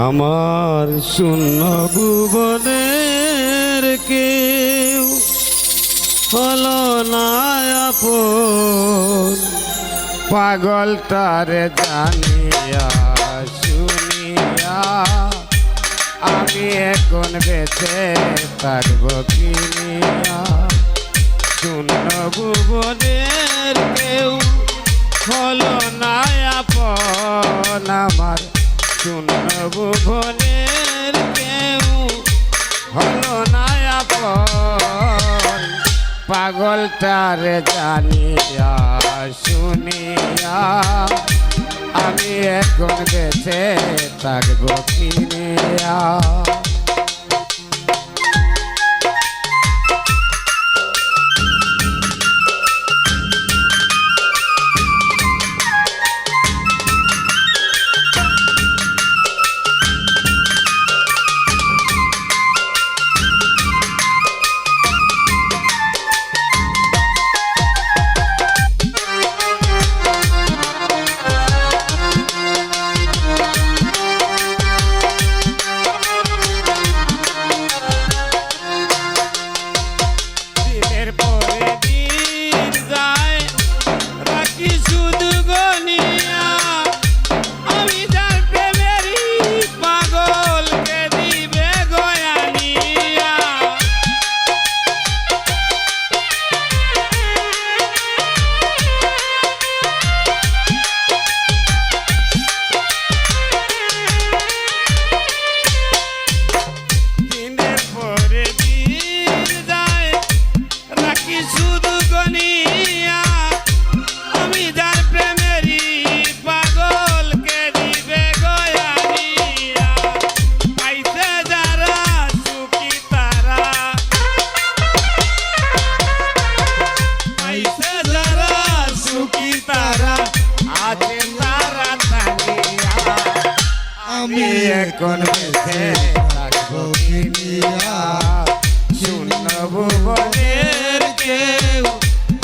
আমার শূন্য ভুবনের কেউ হলো না আপন। পাগলটারে জানিয়া শুনিয়া আমি এখন বেঁচে থাকব কিনিয়া শূন্য ভুবনের কেউ হলো না আমার শূন্য ভুবনের কেউ হলো না আপন। পাগলটারে জানিয়া শুনিয়া আমি এখন বেঁচে থাকব কিনিয়া আছে তারা তানিয়া আমি এখন বেঁচে থাকব কিনিয়া ভুবনের কেউ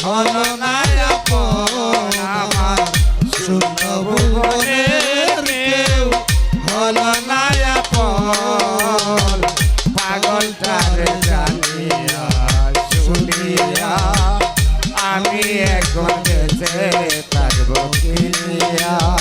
হলো না আমার। শূন্য ভুবনের কেউ হলো না পাগলটারে জানিয়া শুনিয়া আমি এখন বেঁচে থাকব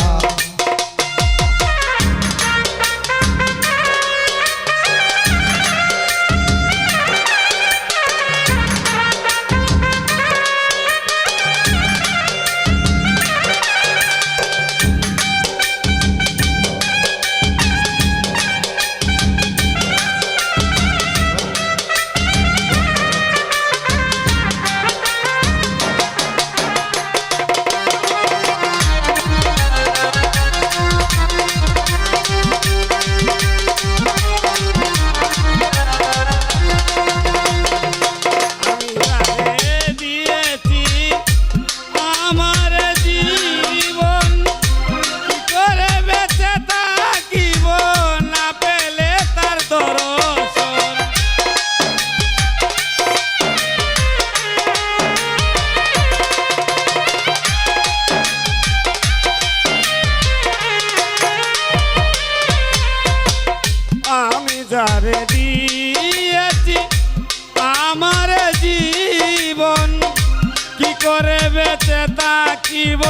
বেঁচে থাকিব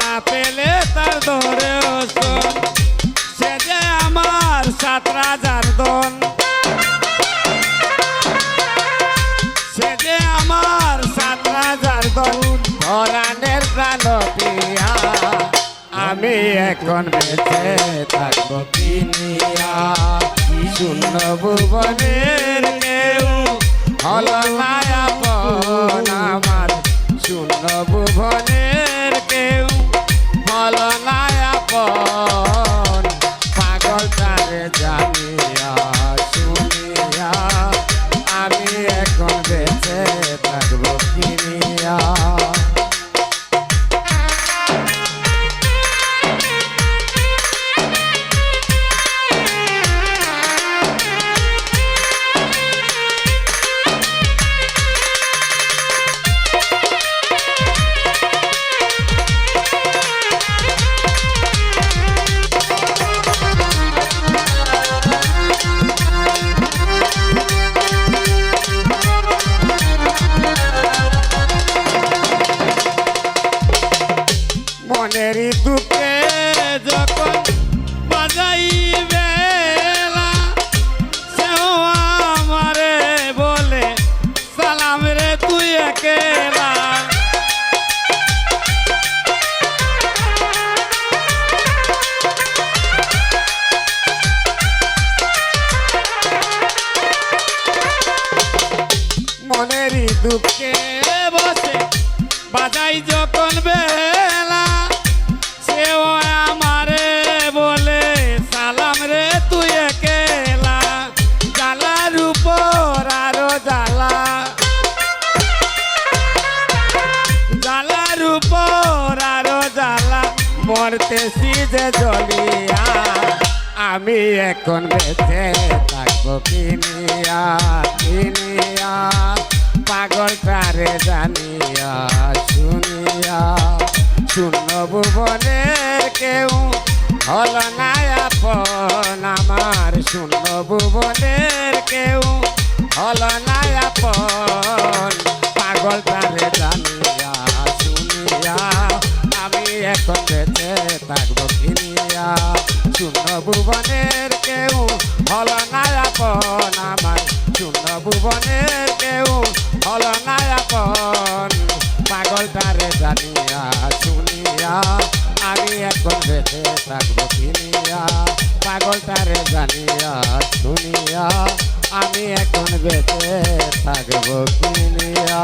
না পেলে তার ধরে। সে যে আমার সাত রাজার দন সে যে আমার সাত রাজার দন ধরানের আমি এখন বেঁচে থাকব কিনিয়া শূন্য ভুবনের মনের দুঃখে যখন বাজাইবে সেও আমারে বলে, সালাম রে তুই একেলা। মনেরই দুঃখে বসে বাজাই যখন বেলা মরতেছি যে জলিয়া, আমি এখন বেঁচে থাকব কিনিয়া কিনিয়া। পাগল তারে জানিয়া, শুনিয়া। শূন্য ভুবনের কেউ হল না আপন আমার। শূন্য ভুবনের কেউ হল না পাগল তারে জানিয়া, শুনিয়া। বেঁচে থাকব কিনিয়া শূন্য ভুবনের কেউ হল না আপন আমার শূন্য ভুবনের কেউ হল না আপন পাগল তারে জানিয়া শুনিয়া আমি এখন বেঁচে থাকব কিনিয়া পাগল তারে জানিয়া শুনিয়া আমি এখন বেঁচে থাকব কিনিয়া